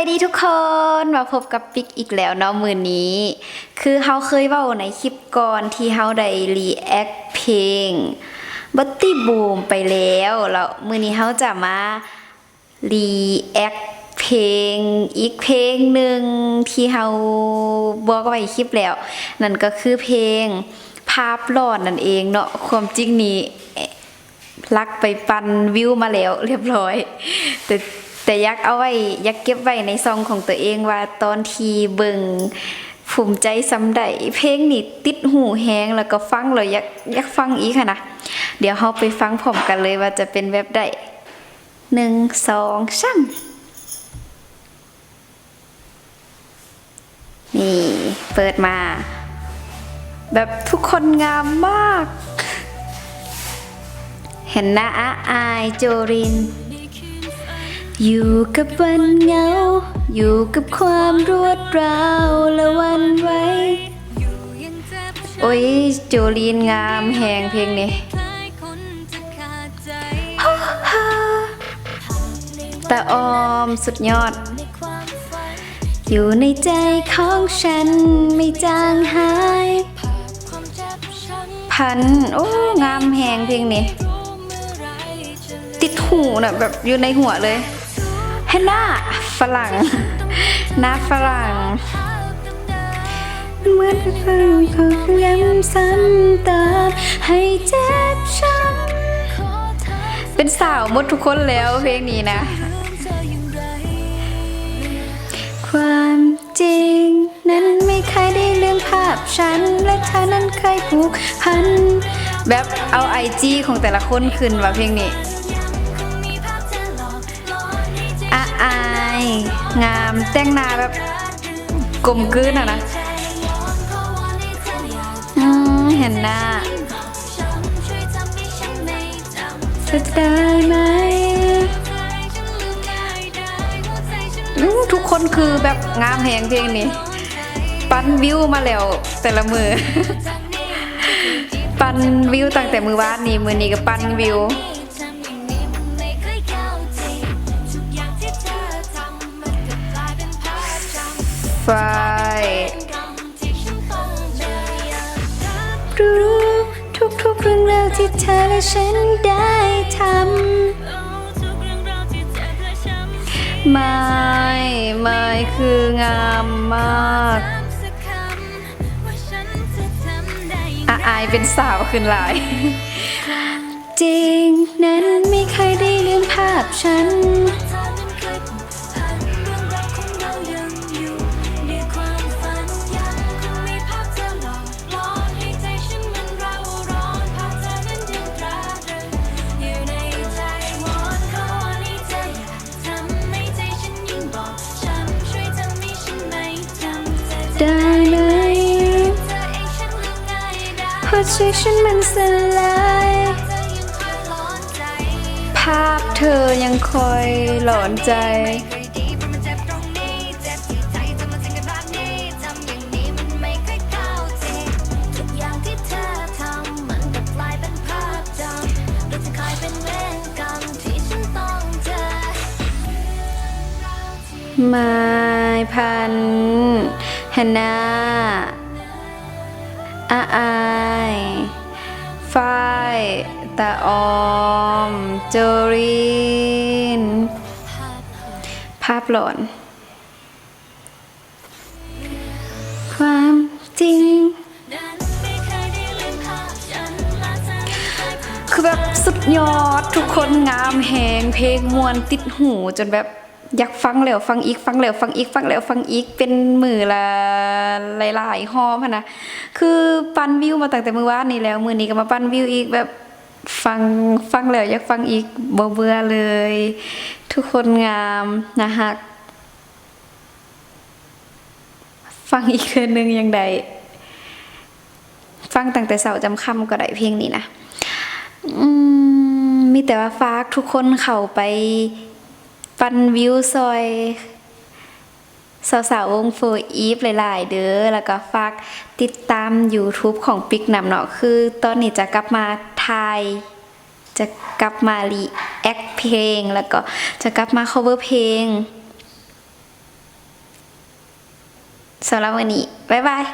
ายดีทุกคนมาพบกับปิกอีกแล้วเนาะมือนี้ คือเฮาเคยเว้าในคลิปก่อนที่เฮาได้รีแอคเพลงบัตตี้บูมไปแล้วแล้วมือนี้เฮาจะมารีแอคเพลงอีกเพลงหนึ่งที่เฮาบอกไว้คลิปแล้ว นั่นก็คือเพลงภาพหลอนนั่นเองเนาะความจริงนี้ลักไปปันวิวมาแล้วเรียบร้อย แต่ แต่อยักเอาไว้อยักเก็บไว้ในซองของตัวเองว่าตอนที่เบิงภูมิใจสำใดเพลงนี่ติดหูแฮงแล้วก็ฟังเลยอยากอยากฟังอีกค่ะนะเดี๋ยวเราไปฟังพร้อมกันเลยว่าจะเป็นแบบใดหนึ่งสองสามนี่ เปิดมา แบบทุกคนงามมาก เห็นหน้าอาอายโจริน อยู่กับวันเหงา อยู่กับความรวดร้าวและวันไว้ โอ้ยโจลินงามแหงเพลงนี้ตาออมสุดยอด อยู่ในใจของฉันไม่จางหาย พัน โอ้ งามแหงเพลงนี้ ติดหูนะแบบอยู่ในหัวเลย เฮนน่าฝรั่ง หน้าฝรั่งเหมือนกับฟังเขาย้ำซ้ำเติมให้เจ็บช้ำเป็นสาวหมดทุกคนแล้วเพลงนี้นะ ความจริง นั้นไม่เคยได้ลืมภาพฉัน และเธอนั้นเคยผูกพัน แบบเอาไอจีของแต่ละคนขึ้นว่าเพลงนี้ งามแต่งหน้าแบบกลมกลืนอะนะอืมเห็นหน้าจะได้ไหมอืมทุกคนคือแบบงามแหงเพลงนี้ ปั้นวิวมาแล้วแต่ละมือ ปั้นวิวตั้งแต่มือวานนี้มือนี้ก็ปั้นวิว ไฟ รู้ทุกๆเรื่องราวที่เธอและฉันได้ทำไม่ไม่คืองามมากอาอายเป็นสาวขึ้นหลาย จริงนั้นไม่เคยได้ลืมภาพฉัน ได้ไหมเพราะใจฉันมันสลายภาพเธอยังคอยหลอนใจไม้พัน ฮนนาอาอายฝ้ายตาออม โจริน ภาพหลอนความจริง คือแบบสุดยอดทุกคนงามแหงเพลงมวนติดหูจนแบบ อยากฟังแล้วฟังอีกฟังแล้วฟังอีกฟังแล้วฟังอีกเป็นมือละหลายๆหอมอะนะคือปั้นวิวมาตั้งแต่มือวานนี้แล้ว มือนี้ก็มาปั้นวิวอีกแบบฟังฟังแล้วอยากฟังอีกบ่เบื่อเลย ทุกคนงามนะฮักฟังอีกคืนนึงยังไดฟังตั้งแต่เสาจำคำก็ได้เพลงนี้นะอืมมีแต่ว่าฝากทุกคนเข้าไป ปันวิวซอยสาวๆวงโฟอีฟหลาย ๆ เด้อ แล้วก็ฝากติดตาม YouTube ของปิกนำเนาะ คือตอนนี้จะกลับมาทาย จะกลับมารีแอคเพลง แล้วก็จะกลับมา cover เพลงสำหรับวันนี้ บ๊ายบาย